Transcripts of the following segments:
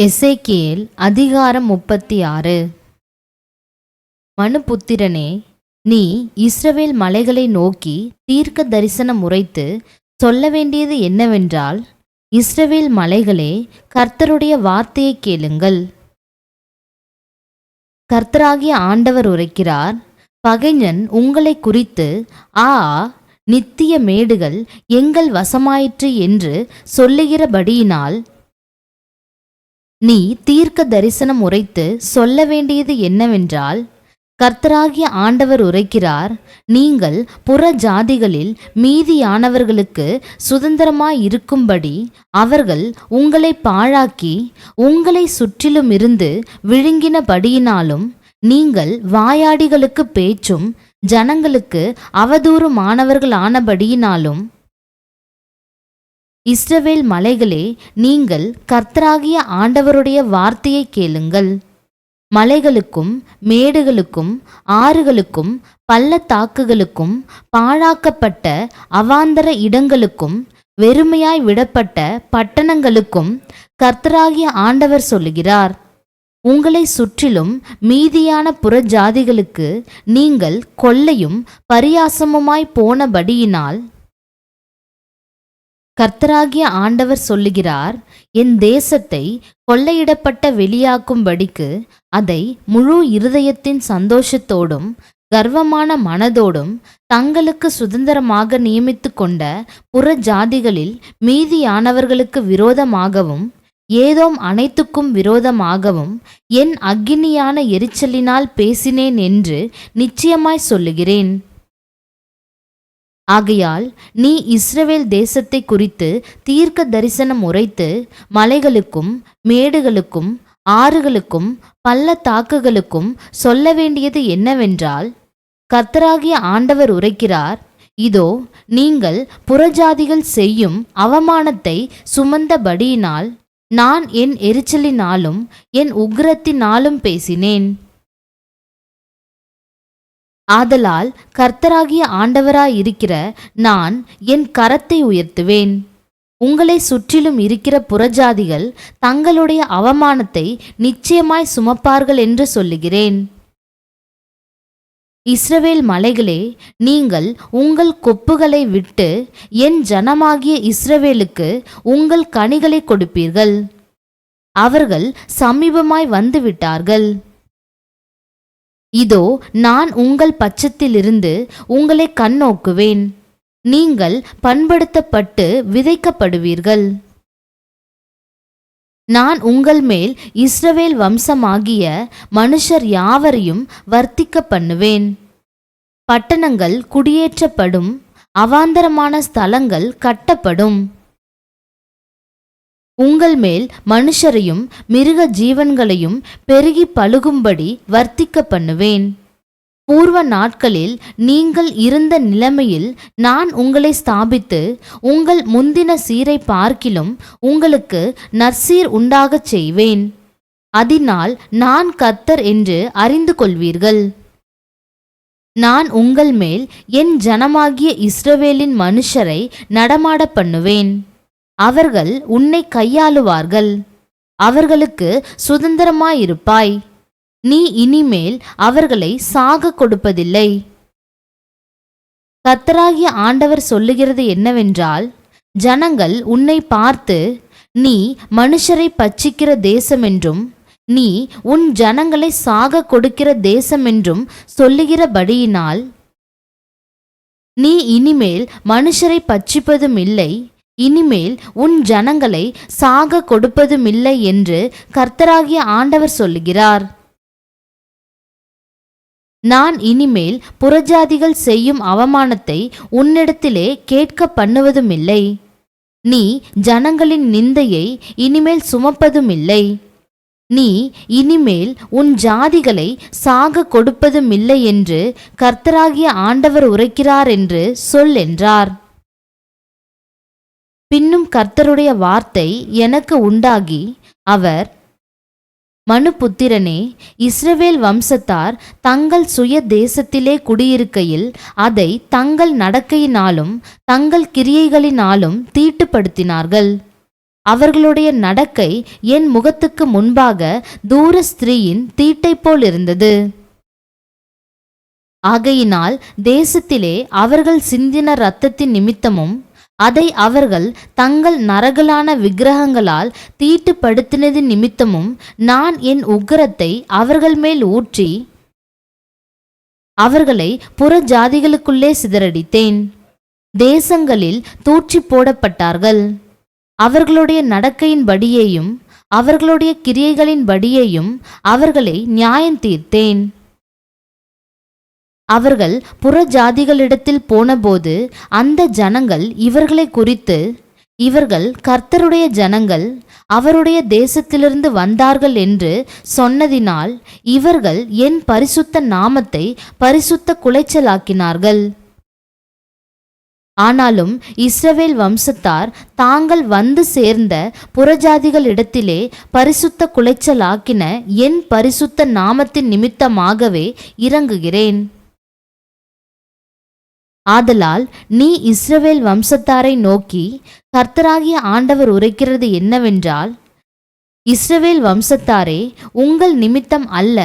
எசேக்கியேல் அதிகாரம் முப்பத்தி ஆறு மனுபுத்திரனே நீ இஸ்ரவேல் மலைகளை நோக்கி தீர்க்க தரிசனம் உரைத்து சொல்ல வேண்டியது என்னவென்றால் இஸ்ரவேல் மலைகளே கர்த்தருடைய வார்த்தையை கேளுங்கள். கர்த்தராகிய ஆண்டவர் உரைக்கிறார் பகைஞன் உங்களை குறித்து ஆ நித்திய மேடுகள் எங்கள் வசமாயிற்று என்று சொல்லுகிறபடியினால் நீ தீர்க்க தரிசனம் உரைத்து சொல்ல வேண்டியது என்னவென்றால் கர்த்தராகிய ஆண்டவர் உரைக்கிறார் நீங்கள் புற ஜாதிகளில் மீதியானவர்களுக்கு சுதந்திரமாய் இருக்கும்படி அவர்கள் உங்களை பாழாக்கி உங்களை சுற்றிலும் இருந்து விழுங்கினபடியினாலும் நீங்கள் வாயாடிகளுக்கு பேச்சும் ஜனங்களுக்கு அவதூறுமானவர்களானபடியினாலும் இஸ்ரவேல் மலைகளே நீங்கள் கர்த்தராகிய ஆண்டவருடைய வார்த்தையை கேளுங்கள். மலைகளுக்கும் மேடுகளுக்கும் ஆறுகளுக்கும் பள்ளத்தாக்குகளுக்கும் பாழாக்கப்பட்ட அவாந்தர இடங்களுக்கும் வெறுமையாய் விடப்பட்ட பட்டணங்களுக்கும் கர்த்தராகிய ஆண்டவர் சொல்லுகிறார். உங்களை சுற்றிலும் மீதியான புறஜாதிகளுக்கு நீங்கள் கொள்ளையும் பரியாசமுமாய் போனபடியினால் கர்த்தராகிய ஆண்டவர் சொல்லுகிறார் என் தேசத்தை கொள்ளையிடப்பட்ட வெளியாக்கும்படிக்கு அதை முழு இருதயத்தின் சந்தோஷத்தோடும் கர்வமான மனதோடும் தங்களுக்கு சுதந்திரமாக நியமித்து கொண்ட புற ஜாதிகளில் மீதியானவர்களுக்கு விரோதமாகவும் ஏதோம் அனைத்துக்கும் விரோதமாகவும் என் அக்கினியான எரிச்சலினால் பேசினேன் என்று நிச்சயமாய் சொல்லுகிறேன். ஆகையால் நீ இஸ்ரவேல் தேசத்தை குறித்து தீர்க்க தரிசனம் உரைத்து மலைகளுக்கும் மேடுகளுக்கும் ஆறுகளுக்கும் பள்ளத்தாக்குகளுக்கும் சொல்ல வேண்டியது என்னவென்றால் கர்த்தராகிய ஆண்டவர் உரைக்கிறார் இதோ நீங்கள் புறஜாதிகள் செய்யும் அவமானத்தை சுமந்தபடியினால் நான் என் எரிச்சலினாலும் என் உக்ரத்தினாலும் பேசினேன். ஆதலால் கர்த்தராகிய ஆண்டவராயிருக்கிற நான் என் கரத்தை உயர்த்துவேன். உங்களை சுற்றிலும் இருக்கிற புறஜாதிகள் தங்களுடைய அவமானத்தை நிச்சயமாய் சுமப்பார்கள் என்று சொல்லுகிறேன். இஸ்ரவேல் மலைகளே நீங்கள் உங்கள் கொப்புகளை விட்டு என் ஜனமாகிய இஸ்ரவேலுக்கு உங்கள் கனிகளை கொடுப்பீர்கள். அவர்கள் சமீபமாய் வந்துவிட்டார்கள். இதோ நான் உங்கள் பட்சத்திலிருந்து உங்களை கண்ணோக்குவேன். நீங்கள் பண்படுத்தப்பட்டு விதைக்கப்படுவீர்கள். நான் உங்கள் மேல் இஸ்ரவேல் வம்சமாகிய மனுஷர் யாவரையும் வர்த்திக்க பண்ணுவேன் பட்டணங்கள் குடியேற்றப்படும் அவாந்தரமான ஸ்தலங்கள் கட்டப்படும். உங்கள் மேல் மனுஷரையும் மிருக ஜீவன்களையும் பெருகி பழுகும்படி வர்த்திக்க பண்ணுவேன். பூர்வ நாட்களில் நீங்கள் இருந்த நிலைமையில் நான் உங்களை ஸ்தாபித்து உங்கள் முந்தின சீரை பார்க்கிலும் உங்களுக்கு நற்சீர் உண்டாகச் செய்வேன். அதனால் நான் கர்த்தர் என்று அறிந்து கொள்வீர்கள். நான் உங்கள் மேல் என் ஜனமாகிய இஸ்ரவேலின் மனுஷரை நடமாட பண்ணுவேன். அவர்கள் உன்னை கையாளுவார்கள். அவர்களுக்கு சுதந்திரமாயிருப்பாய். நீ இனிமேல் அவர்களை சாக கொடுப்பதில்லை. கத்தராகிய ஆண்டவர் சொல்லுகிறது என்னவென்றால் ஜனங்கள் உன்னை பார்த்து நீ மனுஷரை பச்சிக்கிற தேசமென்றும் நீ உன் ஜனங்களை சாக கொடுக்கிற தேசமென்றும் சொல்லுகிறபடியினால் நீ இனிமேல் மனுஷரை பச்சிப்பதும் இல்லை. இனிமேல் உன் ஜனங்களை சாக கொடுப்பதுமில்லை என்று கர்த்தராகிய ஆண்டவர் சொல்லுகிறார். நான் இனிமேல் புறஜாதிகள் செய்யும் அவமானத்தை உன்னிடத்திலே கேட்க பண்ணுவதுமில்லை. நீ ஜனங்களின் நிந்தையை இனிமேல் சுமப்பதுமில்லை. நீ இனிமேல் உன் ஜாதிகளை சாக கொடுப்பதுமில்லை என்று கர்த்தராகிய ஆண்டவர் உரைக்கிறார் என்று சொல் என்றார். பின்னும் கர்த்தருடைய வார்த்தை எனக்கு உண்டாகி அவர் மனுபுத்திரனே இஸ்ரவேல் வம்சத்தார் தங்கள் சுய தேசத்திலே குடியிருக்கையில் அதை தங்கள் நடக்கையினாலும் தங்கள் கிரியைகளினாலும் தீட்டுப்படுத்தினார்கள். அவர்களுடைய நடக்கை என் முகத்துக்கு முன்பாக தூர ஸ்திரீயின் தீட்டை போல் இருந்தது. ஆகையினால் தேசத்திலே அவர்கள் சிந்தின இரத்தத்தின் நிமித்தமும் அதை அவர்கள் தங்கள் நரகலான விக்கிரகங்களால் தீட்டுப்படுத்தினது நிமித்தமும் நான் என் உக்கிரத்தை அவர்கள் மேல் ஊற்றி அவர்களை புற ஜாதிகளுக்குள்ளே சிதறடித்தேன். தேசங்களில் தூற்றி போடப்பட்டார்கள். அவர்களுடைய நடக்கையின்படியேயும் அவர்களுடைய கிரியைகளின் படியேயும் அவர்களை நியாயம் தீர்த்தேன். அவர்கள் புற ஜாதிகளிடத்தில் போனபோது அந்த ஜனங்கள் இவர்களை குறித்து இவர்கள் கர்த்தருடைய ஜனங்கள் அவருடைய தேசத்திலிருந்து வந்தார்கள் என்று சொன்னதினால் இவர்கள் என் பரிசுத்த நாமத்தை பரிசுத்த குலைச்சலாக்கினார்கள். ஆனாலும் இஸ்ரவேல் வம்சத்தார் தாங்கள் வந்து சேர்ந்த புறஜாதிகளிடத்திலே பரிசுத்த குலைச்சலாக்கின என் பரிசுத்த நாமத்தின் நிமித்தமாகவே இறங்குகிறேன். ஆதலால் நீ இஸ்ரவேல் வம்சத்தாரை நோக்கி கர்த்தராகிய ஆண்டவர் உரைக்கிறது என்னவென்றால் இஸ்ரவேல் வம்சத்தாரே உங்கள் நிமித்தம் அல்ல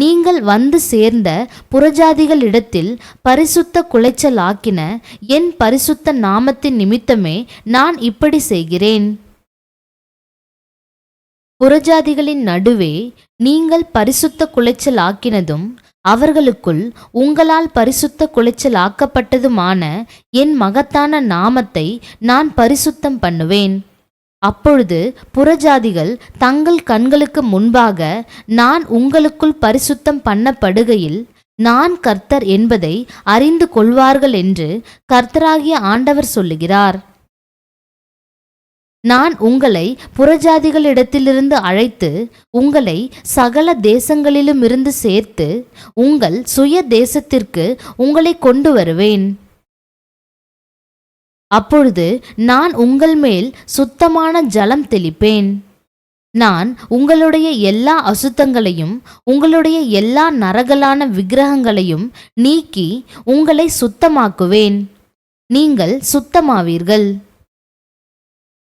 நீங்கள் வந்து சேர்ந்த புறஜாதிகளிடத்தில் பரிசுத்த குலைச்சலாக்கின என் பரிசுத்த நாமத்தின் நிமித்தமே நான் இப்படி செய்கிறேன். புறஜாதிகளின் நடுவே நீங்கள் பரிசுத்த குலைச்சலாக்கினதும் அவர்களுக்குள் உங்களால் பரிசுத்த குலைச்சல் ஆக்கப்பட்டதுமான என் மகத்தான நாமத்தை நான் பரிசுத்தம் பண்ணுவேன். அப்பொழுது புறஜாதிகள் தங்கள் கண்களுக்கு முன்பாக நான் உங்களுக்குள் பரிசுத்தம் பண்ணப்படுகையில் நான் கர்த்தர் என்பதை அறிந்து கொள்வார்கள் என்று கர்த்தராகிய ஆண்டவர் சொல்லுகிறார். நான் உங்களை புறஜாதிகளிடத்திலிருந்து அழைத்து உங்களை சகல தேசங்களிலும் இருந்து சேர்த்து உங்கள் சுய தேசத்திற்கு உங்களை கொண்டு வருவேன். அப்பொழுது நான் உங்கள் மேல் சுத்தமான ஜலம் தெளிப்பேன். நான் உங்களுடைய எல்லா அசுத்தங்களையும் உங்களுடைய எல்லா நரகலான விக்கிரகங்களையும் நீக்கி உங்களை சுத்தமாக்குவேன். நீங்கள் சுத்தமாவீர்கள்.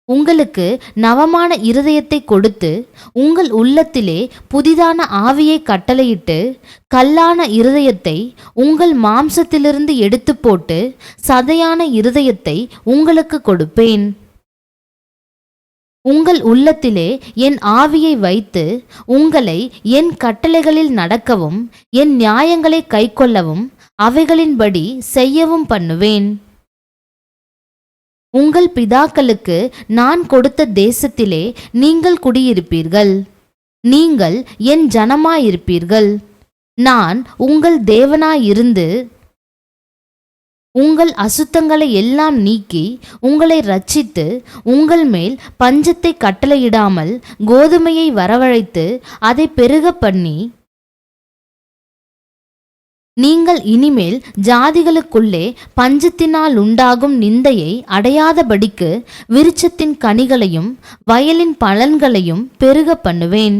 உங்களுக்கு நவமான இருதயத்தை கொடுத்து உங்கள் உள்ளத்திலே புதிதான ஆவியை கட்டளையிட்டு கல்லான இருதயத்தை உங்கள் மாம்சத்திலிருந்து எடுத்து போட்டு சதையான இருதயத்தை உங்களுக்கு கொடுப்பேன். உங்கள் உள்ளத்திலே என் ஆவியை வைத்து உங்களை என் கட்டளைகளில் நடக்கவும் என் நியாயங்களை கைக்கொள்ளவும் அவைகளின்படி செய்யவும் பண்ணுவேன். உங்கள் பிதாக்களுக்கு நான் கொடுத்த தேசத்திலே நீங்கள் குடியிருப்பீர்கள். நீங்கள் என் ஜனமாயிருப்பீர்கள். நான் உங்கள் தேவனாயிருந்து உங்கள் அசுத்தங்களை எல்லாம் நீக்கி உங்களை ரட்சித்து உங்கள் மேல் பஞ்சத்தை கட்டளையிடாமல் கோதுமையை வரவழைத்து அதை பெருக பண்ணி நீங்கள் இனிமேல் ஜாதிகளுக்குள்ளே பஞ்சத்தினால் உண்டாகும் நிந்தையை அடையாதபடிக்கு விருட்சத்தின் கனிகளையும் வயலின் பலன்களையும் பெருக பண்ணுவேன்.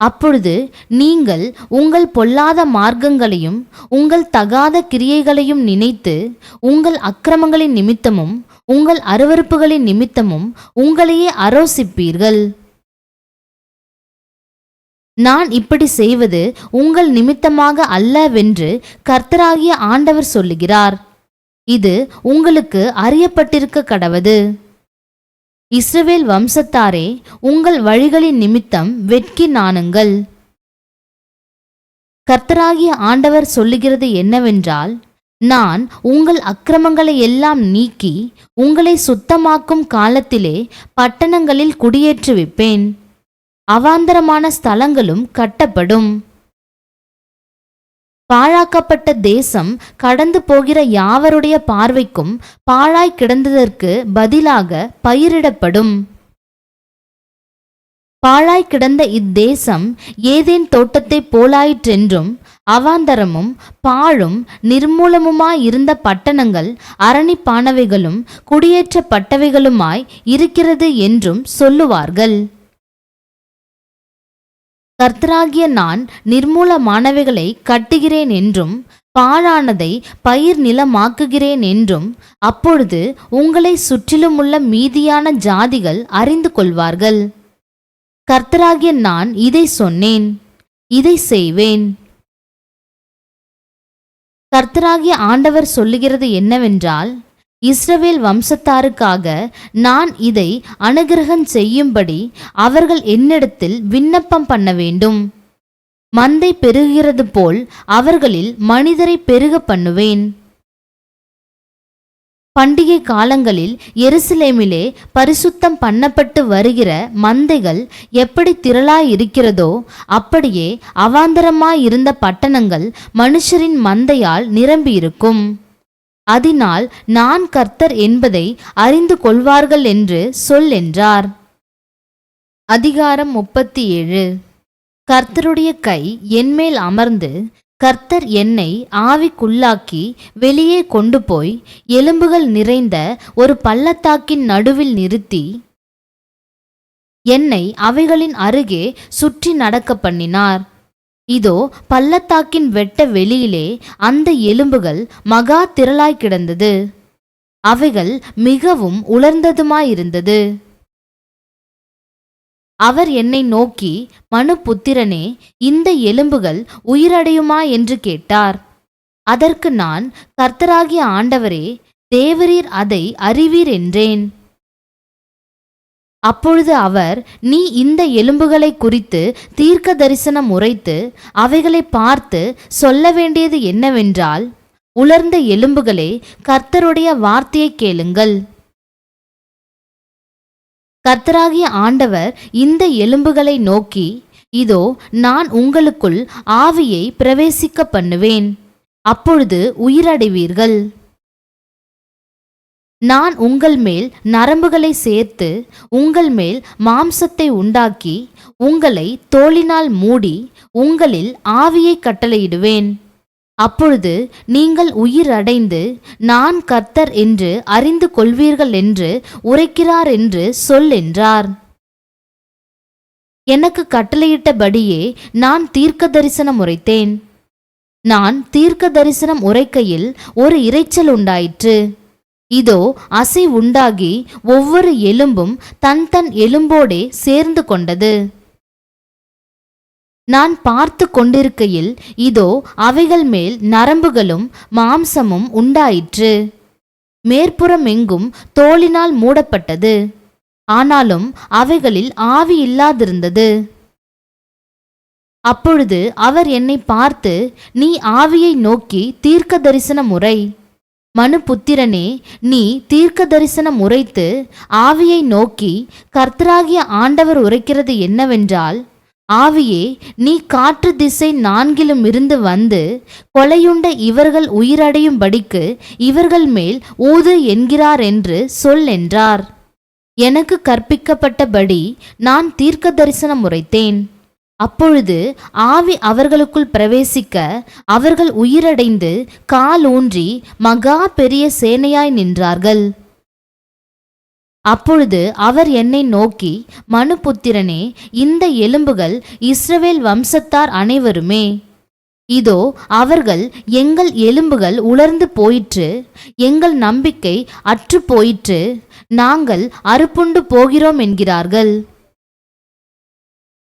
அப்பொழுது நீங்கள் உங்கள் பொல்லாத மார்க்கங்களையும் உங்கள் தகாத கிரியைகளையும் நினைத்து உங்கள் அக்கிரமங்களின் நிமித்தமும் உங்கள் அருவருப்புகளின் நிமித்தமும் உங்களையே அரோசிப்பீர்கள். நான் இப்படி செய்வது உங்கள் நிமித்தமாக அல்லவென்று கர்த்தராகிய ஆண்டவர் சொல்லுகிறார். இது உங்களுக்கு அறியப்பட்டிருக்க கடவது. இஸ்ரவேல் வம்சத்தாரே உங்கள் வழிகளின் நிமித்தம் வெட்கி நாணுங்கள். கர்த்தராகிய ஆண்டவர் சொல்லுகிறது என்னவென்றால் நான் உங்கள் அக்கிரமங்களை எல்லாம் நீக்கி உங்களை சுத்தமாக்கும் காலத்திலே பட்டணங்களில் குடியேற்றுவிப்பேன் அவாந்தரமான ஸ்தலங்களும் கட்டப்படும். பாழாக்கப்பட்ட தேசம் கடந்து போகிற யாவருடைய பார்வைக்கும் பாழாய் கிடந்ததற்கு பதிலாக பயிரிடப்படும். பாழாய் கிடந்த இத்தேசம் ஏதேன் தோட்டத்தைப் போலாயிற்றென்றும் அவாந்தரமும் பாழும் நிர்மூலமுமாயிருந்த பட்டணங்கள் அரணிப்பானவைகளும் குடியேற்றப்பட்டவைகளுமாய் இருக்கிறது என்றும் சொல்லுவார்கள். கர்த்தராகிய நான் நிர்மூலமானவைகளை கட்டுகிறேன் என்றும் பாழானதை பயிர் நிலமாக்குகிறேன் என்றும் அப்பொழுது உங்களை சுற்றிலுமுள்ள மீதியான ஜாதிகள் அறிந்து கொள்வார்கள். கர்த்தராகிய நான் இதை சொன்னேன் இதை செய்வேன். கர்த்தராகிய ஆண்டவர் சொல்லுகிறது என்னவென்றால் இஸ்ரவேல் வம்சத்தாருக்காக நான் இதை அனுகிரகம் செய்யும்படி அவர்கள் என்னிடத்தில் விண்ணப்பம் பண்ண வேண்டும். மந்தை பெருகிறது போல் அவர்களில் மனிதரை பெருக பண்ணுவேன். பண்டிகை காலங்களில் எருசலேமிலே பரிசுத்தம் பண்ணப்பட்டு வருகிற மந்தைகள் எப்படி திரளாயிருக்கிறதோ அப்படியே அவாந்தரமாயிருந்த பட்டணங்கள் மனுஷரின் மந்தையால் நிரம்பியிருக்கும். அதனால் நான் கர்த்தர் என்பதை அறிந்து கொள்வார்கள் என்று சொல் என்றார். அதிகாரம் முப்பத்தி ஏழு கர்த்தருடைய கை என்மேல் அமர்ந்து கர்த்தர் என்னை ஆவிக்குள்ளாக்கி வெளியே கொண்டு போய் எலும்புகள் நிறைந்த ஒரு பள்ளத்தாக்கின் நடுவில் நிறுத்தி என்னை அவைகளின் அருகே சுற்றி நடக்க பண்ணினார். இதோ பள்ளத்தாக்கின் வெட்ட வெளியிலே அந்த எலும்புகள் மகா திரளாய் கிடந்தது. அவைகள் மிகவும் உலர்ந்ததுமாயிருந்தது. அவர் என்னை நோக்கி மனு புத்திரனே இந்த எலும்புகள் உயிரடையுமா? என்று கேட்டார். அதற்கு நான் கர்த்தராகிய ஆண்டவரே தேவரீர் அதை அறிவீர் என்றேன். அப்பொழுது அவர் நீ இந்த எலும்புகளை குறித்து தீர்க்க தரிசனம் உரைத்து அவைகளை பார்த்து சொல்ல வேண்டியது என்னவென்றால் உலர்ந்த எலும்புகளே கர்த்தருடைய வார்த்தையை கேளுங்கள். கர்த்தராகிய ஆண்டவர் இந்த எலும்புகளை நோக்கி இதோ நான் உங்களுக்குள் ஆவியை பிரவேசிக்க பண்ணுவேன். அப்பொழுது உயிரடைவீர்கள். நான் உங்கள் மேல் நரம்புகளை சேர்த்து உங்கள் மேல் மாம்சத்தை உண்டாக்கி உங்களை தோளினால் மூடி உங்களில் ஆவியை கட்டளையிடுவேன். அப்பொழுது நீங்கள் உயிர் அடைந்து நான் கர்த்தர் என்று அறிந்து கொள்வீர்கள் என்று உரைக்கிறார் என்று சொல் என்றார். எனக்கு கட்டளையிட்டபடியே நான் தீர்க்க தரிசனம் உரைத்தேன். நான் தீர்க்க தரிசனம் உரைக்கையில் ஒரு இரைச்சல் உண்டாயிற்று. இதோ அசை உண்டாகி ஒவ்வொரு எலும்பும் தன் தன் எலும்போடே சேர்ந்து கொண்டது. நான் பார்த்து கொண்டிருக்கையில் இதோ அவைகள் மேல் நரம்புகளும் மாம்சமும் உண்டாயிற்று. மேற்புறம் எங்கும் தோளினால் மூடப்பட்டது. ஆனாலும் அவைகளில் ஆவி இல்லாதிருந்தது. அப்பொழுது அவர் என்னை பார்த்து நீ ஆவியை நோக்கி தீர்க்க தரிசன முறை. மனு புத்திரனே நீ தீர்க்க தரிசனம் உரைத்து ஆவியை நோக்கி கர்த்தராகிய ஆண்டவர் உரைக்கிறது என்னவென்றால் ஆவியே நீ காற்று திசை நான்கிலும் இருந்து வந்து கொலையுண்ட இவர்கள் உயிரடையும்படிக்கு இவர்கள் மேல் ஊது என்கிறார் என்று சொல் என்றார். எனக்கு கற்பிக்கப்பட்டபடி நான் தீர்க்க தரிசனம் உரைத்தேன். அப்பொழுது ஆவி அவர்களுக்குள் பிரவேசிக்க அவர்கள் உயிரடைந்து கால் ஊன்றி மகா பெரிய சேனையாய் நின்றார்கள். அப்பொழுது அவர் என்னை நோக்கி மனுபுத்திரனே இந்த எலும்புகள் இஸ்ரவேல் வம்சத்தார் அனைவருமே. இதோ அவர்கள் எங்கள் எலும்புகள் உலர்ந்து போயிற்று எங்கள் நம்பிக்கை அற்று போயிற்று நாங்கள் அறுப்புண்டு போகிறோம் என்கிறார்கள்.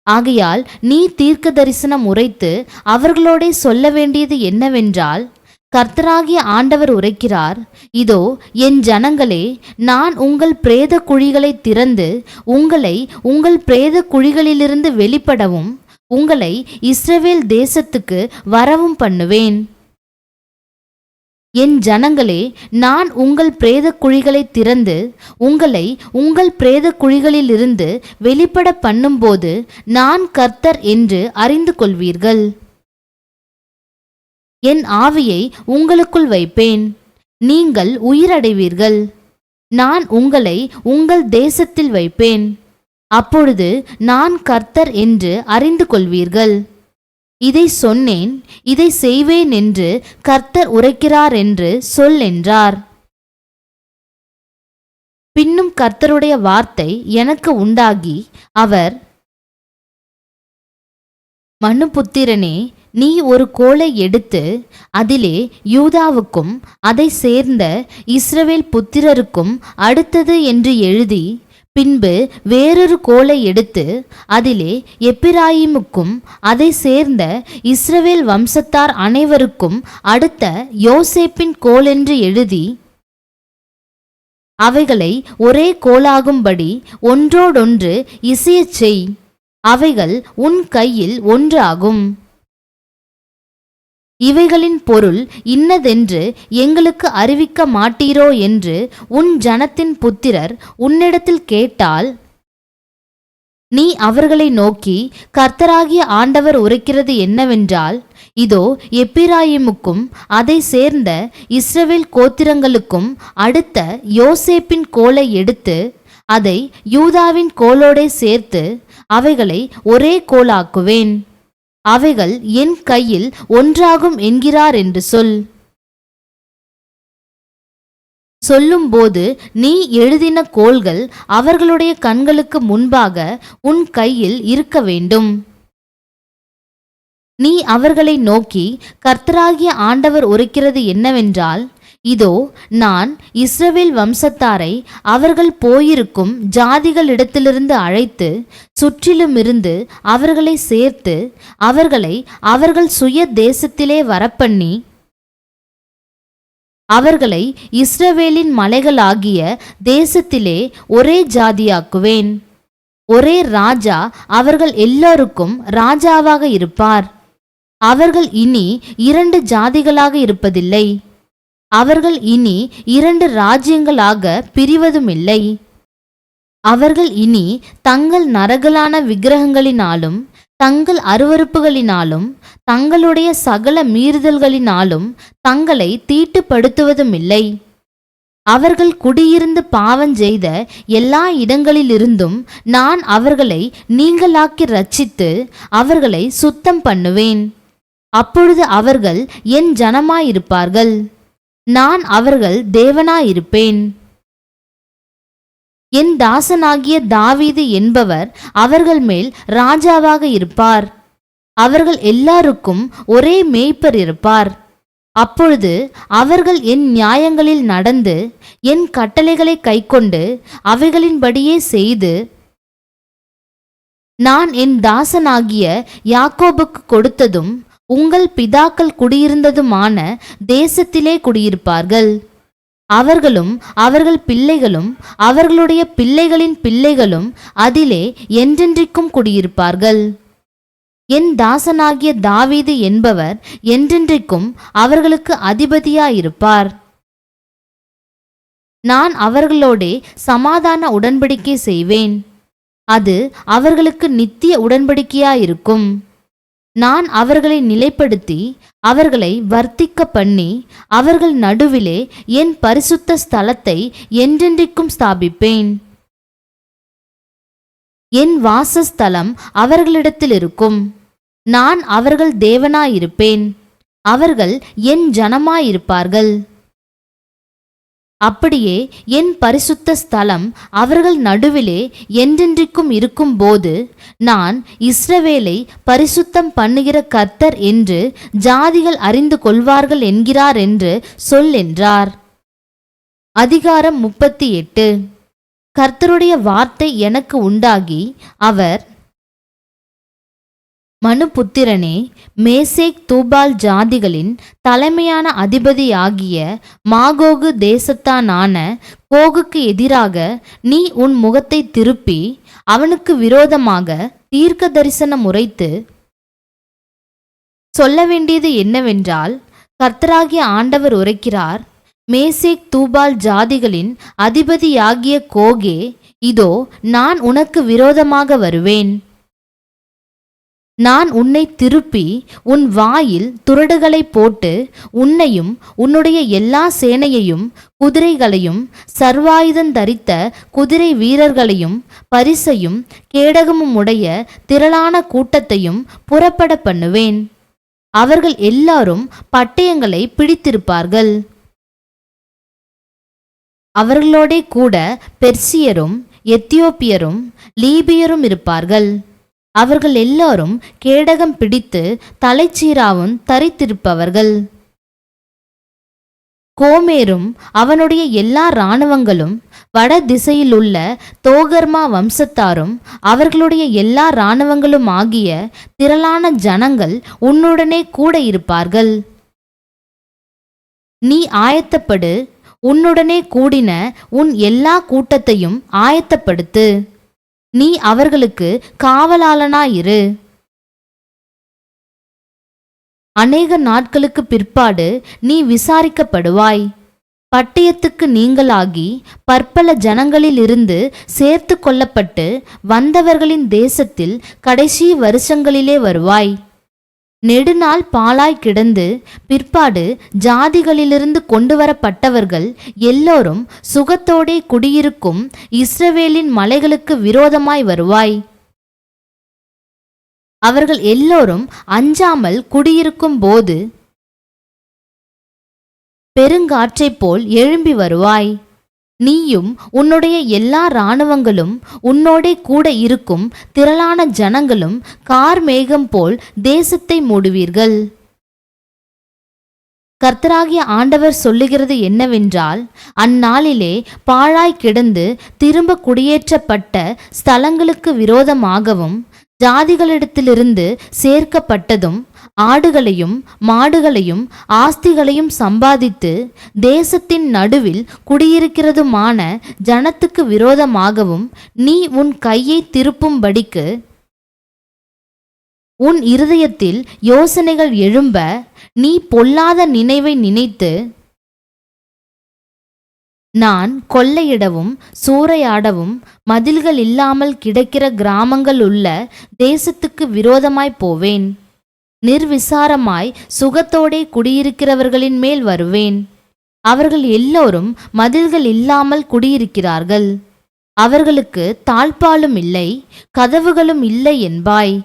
ஆகையால் நீ தீர்க்க தரிசனம் உரைத்து அவர்களோடே சொல்ல வேண்டியது என்னவென்றால் கர்த்தராகிய ஆண்டவர் உரைக்கிறார் இதோ என் ஜனங்களே நான் உங்கள் பிரேத குழிகளை திறந்து உங்களை உங்கள் பிரேத குழிகளிலிருந்து வெளிப்படவும் உங்களை இஸ்ரவேல் தேசத்துக்கு வரவும் பண்ணுவேன். என் ஜனங்களே நான் உங்கள் பிரேத குழிகளை திறந்து உங்களை உங்கள் பிரேத குழிகளிலிருந்து வெளிப்பட பண்ணும்போது நான் கர்த்தர் என்று அறிந்து கொள்வீர்கள். என் ஆவியை உங்களுக்குள் வைப்பேன். நீங்கள் உயிரடைவீர்கள். நான் உங்களை உங்கள் தேசத்தில் வைப்பேன். அப்பொழுது நான் கர்த்தர் என்று அறிந்து கொள்வீர்கள். இதை சொன்னேன் இதை செய்வேன் என்று கர்த்தர் உரைக்கிறார் என்று சொல் என்றார். பின்னும் கர்த்தருடைய வார்த்தை எனக்கு உண்டாகி அவர் மனுபுத்திரனே நீ ஒரு கோலை எடுத்து அதிலே யூதாவுக்கும் அதை சேர்ந்த இஸ்ரவேல் புத்திரருக்கும் அடுத்தது என்று எழுதி பின்பு வேறொரு கோலை எடுத்து அதிலே எப்பிராயிமுக்கும் அதை சேர்ந்த இஸ்ரவேல் வம்சத்தார் அனைவருக்கும் அடுத்த யோசேப்பின் கோல் என்று எழுதி அவைகளை ஒரே கோலாகும்படி ஒன்றோடொன்று இசையச் செய் அவைகள் உன் கையில் ஒன்றாகும். இவைகளின் பொருள் இன்னதென்று எங்களுக்கு அறிவிக்க மாட்டீரோ என்று உன் ஜனத்தின் புத்திரர் உன்னிடத்தில் கேட்டால் நீ அவர்களை நோக்கி கர்த்தராகிய ஆண்டவர் உரைக்கிறது என்னவென்றால் இதோ எப்பிராயிமுக்கும் அதை சேர்ந்த இஸ்ரவேல் கோத்திரங்களுக்கும் அடுத்த யோசேப்பின் கோலை எடுத்து அதை யூதாவின் கோலோடே சேர்த்து அவைகளை ஒரே கோலாக்குவேன். அவைகள் என் கையில் ஒன்றாகும் என்கிறார் என்று சொல். சொல்லும்போது நீ எழுதின கோள்கள் அவர்களுடைய கண்களுக்கு முன்பாக உன் கையில் இருக்க வேண்டும். நீ அவர்களை நோக்கி கர்த்தராகிய ஆண்டவர் உரைக்கிறது என்னவென்றால் இதோ நான் இஸ்ரவேல் வம்சத்தாரை அவர்கள் போயிருக்கும் ஜாதிகளிடத்திலிருந்து அழைத்து சுற்றிலுமிருந்து அவர்களை சேர்த்து அவர்களை அவர்கள் சுய தேசத்திலே வரப்பண்ணி அவர்களை இஸ்ரவேலின் மலைகளாகிய தேசத்திலே ஒரே ஜாதியாக்குவேன். ஒரே ராஜா அவர்கள் எல்லோருக்கும் ராஜாவாக இருப்பார். அவர்கள் இனி இரண்டு ஜாதிகளாக இருப்பதில்லை. அவர்கள் இனி இரண்டு ராஜ்யங்களாக பிரிவதுமில்லை. அவர்கள் இனி தங்கள் நரகலான விக்கிரகங்களினாலும் தங்கள் அருவருப்புகளினாலும் தங்களுடைய சகல மீறுதல்களினாலும் தங்களை தீட்டுப்படுத்துவதுமில்லை. அவர்கள் குடியிருந்து பாவஞ்செய்த எல்லா இடங்களிலிருந்தும் நான் அவர்களை நீங்களாக்கி ரட்சித்து அவர்களை சுத்தம் பண்ணுவேன். அப்பொழுது அவர்கள் என் ஜனமாயிருப்பார்கள். நான் அவர்கள் தேவனாயிருப்பேன். என் தாசனாகிய தாவீது என்பவர் அவர்கள் மேல் ராஜாவாக இருப்பார். அவர்கள் எல்லாருக்கும் ஒரே மேய்ப்பர் இருப்பார். அப்பொழுது அவர்கள் என் நியாயங்களில் நடந்து என் கட்டளைகளை கைக்கொண்டு அவைகளின்படியே செய்து நான் என் தாசனாகிய யாக்கோபுக்கு கொடுத்ததும் உங்கள் பிதாக்கள் குடியிருந்ததுமான தேசத்திலே குடியிருப்பார்கள். அவர்களும் அவர்கள் பிள்ளைகளும் அவர்களுடைய பிள்ளைகளின் பிள்ளைகளும் அதிலே என்றென்றைக்கும் குடியிருப்பார்கள். என் தாசனாகிய தாவீது என்பவர் என்றென்றைக்கும் அவர்களுக்கு அதிபதியாயிருப்பார். நான் அவர்களோடே சமாதான உடன்படிக்கை செய்வேன். அது அவர்களுக்கு நித்திய உடன்படிக்கையாயிருக்கும். நான் அவர்களை நிலைப்படுத்தி அவர்களை வர்த்திக்க பண்ணி அவர்கள் நடுவிலே என் பரிசுத்த ஸ்தலத்தை என்றென்றைக்கும் ஸ்தாபிப்பேன். என் வாசஸ்தலம் அவர்களிடத்தில் இருக்கும். நான் அவர்கள் தேவனாயிருப்பேன். அவர்கள் என் ஜனமாயிருப்பார்கள். அப்படியே என் பரிசுத்த ஸ்தலம் அவர்கள் நடுவிலே என்றென்றைக்கும் இருக்கும்போது நான் இஸ்ரவேலை பரிசுத்தம் பண்ணுகிற கர்த்தர் என்று ஜாதிகள் அறிந்து கொள்வார்கள் என்கிறார் என்று சொல் என்றார். அதிகாரம் முப்பத்தி எட்டு. கர்த்தருடைய வார்த்தை எனக்கு உண்டாகி அவர் மனுபுத்திரனே மேசேக் தூபால் ஜாதிகளின் தலைமையான அதிபதியாகிய மாகோகு தேசத்தானான கோகுக்கு எதிராக நீ உன் முகத்தை திருப்பி அவனுக்கு விரோதமாக தீர்க்க தரிசனம் உரைத்து சொல்ல வேண்டியது என்னவென்றால் கர்த்தராகிய ஆண்டவர் உரைக்கிறார் மேசேக் தூபால் ஜாதிகளின் அதிபதியாகிய கோகே இதோ நான் உனக்கு விரோதமாக வருவேன். நான் உன்னை திருப்பி உன் வாயில் துரடுகளை போட்டு உன்னையும் உன்னுடைய எல்லா சேனையையும் குதிரைகளையும் சர்வாயுதம் தரித்த குதிரை வீரர்களையும் பரிசையும் கேடகமும் உடைய திரளான கூட்டத்தையும் புறப்பட பண்ணுவேன். அவர்கள் எல்லாரும் பட்டயங்களை பிடித்திருப்பார்கள். அவர்களோடே கூட பெர்சியரும் எத்தியோப்பியரும் லீபியரும் இருப்பார்கள். அவர்கள் எல்லாரும் கேடகம் பிடித்து தலைச்சீராவும் தரித்திருப்பவர்கள். கோமேரும் அவனுடைய எல்லா இராணுவங்களும் வட திசையிலுள்ள தோகர்மா வம்சத்தாரும் அவர்களுடைய எல்லா இராணுவங்களும் ஆகிய திரளான ஜனங்கள் உன்னுடனே கூட இருப்பார்கள். நீ ஆயத்தப்படு உன்னுடனே கூடின உன் எல்லா கூட்டத்தையும் ஆயத்தப்படுத்து. நீ அவர்களுக்கு காவலாளனாயிரு. அநேக நாட்களுக்கு பிற்பாடு நீ விசாரிக்கப்படுவாய். பட்டயத்துக்கு நீங்களாகி பற்பல ஜனங்களிலிருந்து சேர்த்து கொள்ளப்பட்டு வந்தவர்களின் தேசத்தில் கடைசி வருஷங்களிலே வருவாய். நெடுநாள் பாலாய் கிடந்து பிற்பாடு ஜாதிகளிலிருந்து கொண்டு வரப்பட்டவர்கள் எல்லோரும் சுகத்தோடே குடியிருக்கும் இஸ்ரவேலின் மலைகளுக்கு விரோதமாய் வருவாய். அவர்கள் எல்லோரும் அஞ்சாமல் குடியிருக்கும் போது பெருங்காற்றைப் போல் எழும்பி வருவாய். நீயும் உன்னுடைய எல்லா இராணுவங்களும் உன்னோடே கூட இருக்கும் திரளான ஜனங்களும் கார் மேகம் போல் தேசத்தை மூடுவீர்கள். கர்த்தராகிய ஆண்டவர் சொல்லுகிறது என்னவென்றால் அந்நாளிலே பாழாய் கிடந்து திரும்ப குடியேற்றப்பட்ட ஸ்தலங்களுக்கு விரோதமாகவும் ஜாதிகளிடத்திலிருந்து சேர்க்கப்பட்டதும் ஆடுகளையும் மாடுகளையும் ஆஸ்திகளையும் சம்பாதித்து தேசத்தின் நடுவில் குடியிருக்கிறதுமான ஜனத்துக்கு விரோதமாகவும் நீ உன் கையை திருப்பும்படிக்கு உன் இருதயத்தில் யோசனைகள் எழும்ப நீ பொல்லாத நினைவை நினைத்து நான் கொள்ளையிடவும் சூறையாடவும் மதில்கள் இல்லாமல் கிடக்கிற கிராமங்கள் உள்ள தேசத்துக்கு விரோதமாய் போவேன். நிர்விசாரமாய் சுகத்தோடே குடியிருக்கிறவர்களின் மேல் வருவேன். அவர்கள் எல்லோரும் மதில்கள் இல்லாமல் குடியிருக்கிறார்கள். அவர்களுக்கு தாழ்பாலும் இல்லை கதவுகளும் இல்லை என்பாய்.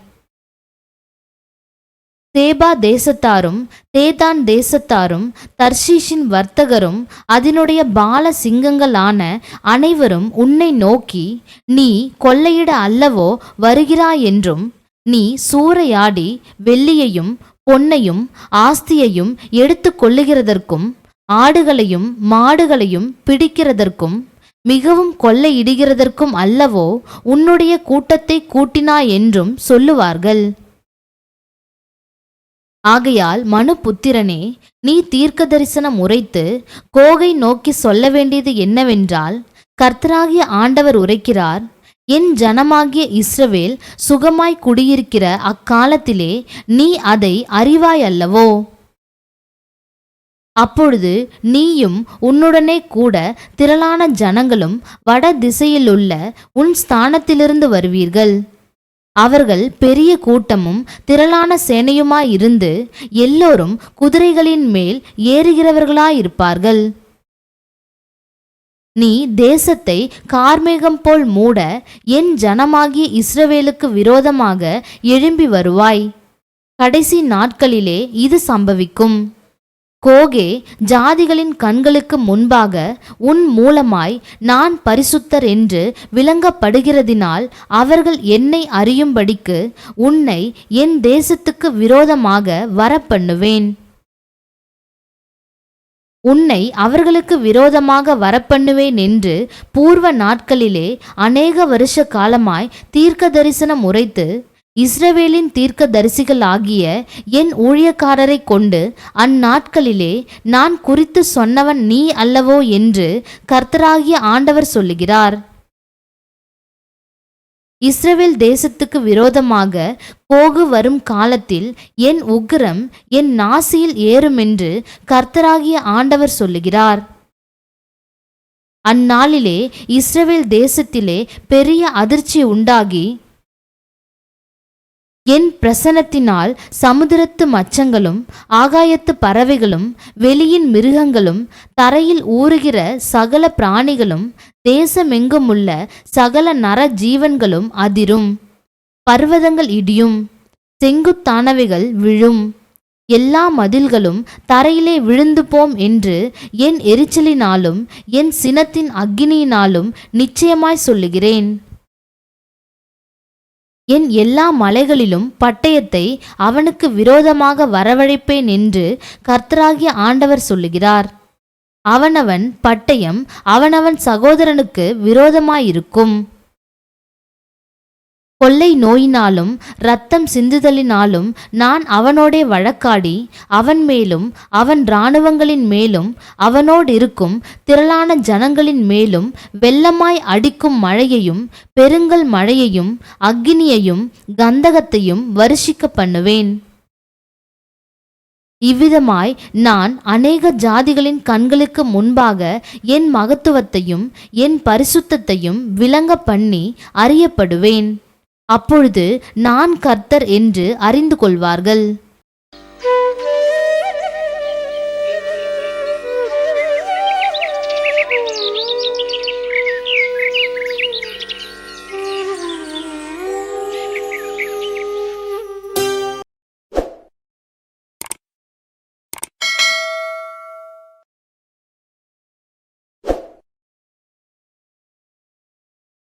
தேபா தேசத்தாரும் தேதான் தேசத்தாரும் தர்ஷீஷின் வர்த்தகரும் அதனுடைய பால சிங்கங்களான அனைவரும் உன்னை நோக்கி நீ கொள்ளையிட அல்லவோ வருகிறாய் என்றும் நீ சூறையாடி வெள்ளியையும் பொன்னையும் ஆஸ்தியையும் எடுத்து கொள்ளுகிறதற்கும் ஆடுகளையும் மாடுகளையும் பிடிக்கிறதற்கும் மிகவும் கொள்ளையிடுகிறதற்கும் அல்லவோ உன்னுடைய கூட்டத்தை கூட்டினாய் என்றும் சொல்லுவார்கள். ஆகையால் மனு புத்திரனே நீ தீர்க்க தரிசனம் உரைத்து கோகை நோக்கி சொல்ல வேண்டியது என்னவென்றால் கர்த்தராகிய ஆண்டவர் உரைக்கிறார் என் ஜனமாகிய இஸ்ரவேல் சுகமாய் குடியிருக்கிற அக்காலத்திலே நீ அதை அறிவாய் அல்லவோ அப்பொழுது நீயும் உன்னுடனே கூட திரளான ஜனங்களும் வட திசையிலுள்ள உன் ஸ்தானத்திலிருந்து வருவீர்கள். அவர்கள் பெரிய கூட்டமும் திரளான சேனையுமாயிருந்து எல்லோரும் குதிரைகளின் மேல் ஏறுகிறவர்களாயிருப்பார்கள். நீ தேசத்தை கார்மேகம் போல் மூட என் ஜனமாகிய இஸ்ரவேலுக்கு விரோதமாக எழும்பி வருவாய். கடைசி நாட்களிலே இது சம்பவிக்கும். கோகே ஜாதிகளின் கண்களுக்கு முன்பாக உன் மூலமாய் நான் பரிசுத்தர் என்று விளங்கப்படுகிறதினால் அவர்கள் என்னை அறியும்படிக்கு உன்னை என் தேசத்துக்கு விரோதமாக வரப்பண்ணுவேன். உன்னை அவர்களுக்கு விரோதமாக வரப்பண்ணுவேன் என்று பூர்வ நாட்களிலே அநேக வருஷ காலமாய் தீர்க்க தரிசனம் உரைத்து இஸ்ரவேலின் தீர்க்க தரிசிகள் ஆகிய என் ஊழியக்காரரை கொண்டு அந்நாட்களிலே நான் குறித்து சொன்னவன் நீ அல்லவோ என்று கர்த்தராகிய ஆண்டவர் சொல்லுகிறார். இஸ்ரவேல் தேசத்துக்கு விரோதமாக போகு வரும் காலத்தில் என் உக்ரம் என் நாசியில் ஏறுமென்று கர்த்தராகிய ஆண்டவர் சொல்லுகிறார். அந்நாளிலே இஸ்ரவேல் தேசத்திலே பெரிய அதிர்ச்சி உண்டாகி என் பிரசனத்தினால் சமுதிரத்து மச்சங்களும் ஆகாயத்து பறவைகளும் வெளியின் மிருகங்களும் தரையில் ஊறுகிற சகல பிராணிகளும் தேசமெங்குமுள்ள சகல நர ஜீவன்களும் அதிரும். பர்வதங்கள் இடியும் செங்குத்தானவைகள் விழும். எல்லா மதில்களும் தரையிலே விழுந்து போம் என்று என் எரிச்சலினாலும் என் சினத்தின் அக்கினியினாலும் நிச்சயமாய் சொல்லுகிறேன். என் எல்லா மலைகளிலும் பட்டயத்தை அவனுக்கு விரோதமாக வரவழைப்பேன் என்று கர்த்தராகிய ஆண்டவர் சொல்லுகிறார். அவனவன் பட்டயம் அவனவன் சகோதரனுக்கு விரோதமாயிருக்கும். கொள்ளை நோயினாலும் இரத்தம் சிந்துதலினாலும் நான் அவனோடே வழக்காடி அவன் மேலும் அவன் இராணுவங்களின் மேலும் அவனோடிருக்கும் திரளான ஜனங்களின் மேலும் வெள்ளமாய் அடிக்கும் மழையையும் பெருங்கல் மழையையும் அக்கினியையும் கந்தகத்தையும் வருஷிக்க பண்ணுவேன். இவ்விதமாய் நான் அநேக ஜாதிகளின் கண்களுக்கு முன்பாக என் மகத்துவத்தையும் என் பரிசுத்தத்தையும் விளங்க பண்ணி அறியப்படுவேன். அப்பொழுது நான் கர்த்தர் என்று அறிந்து கொள்வார்கள்.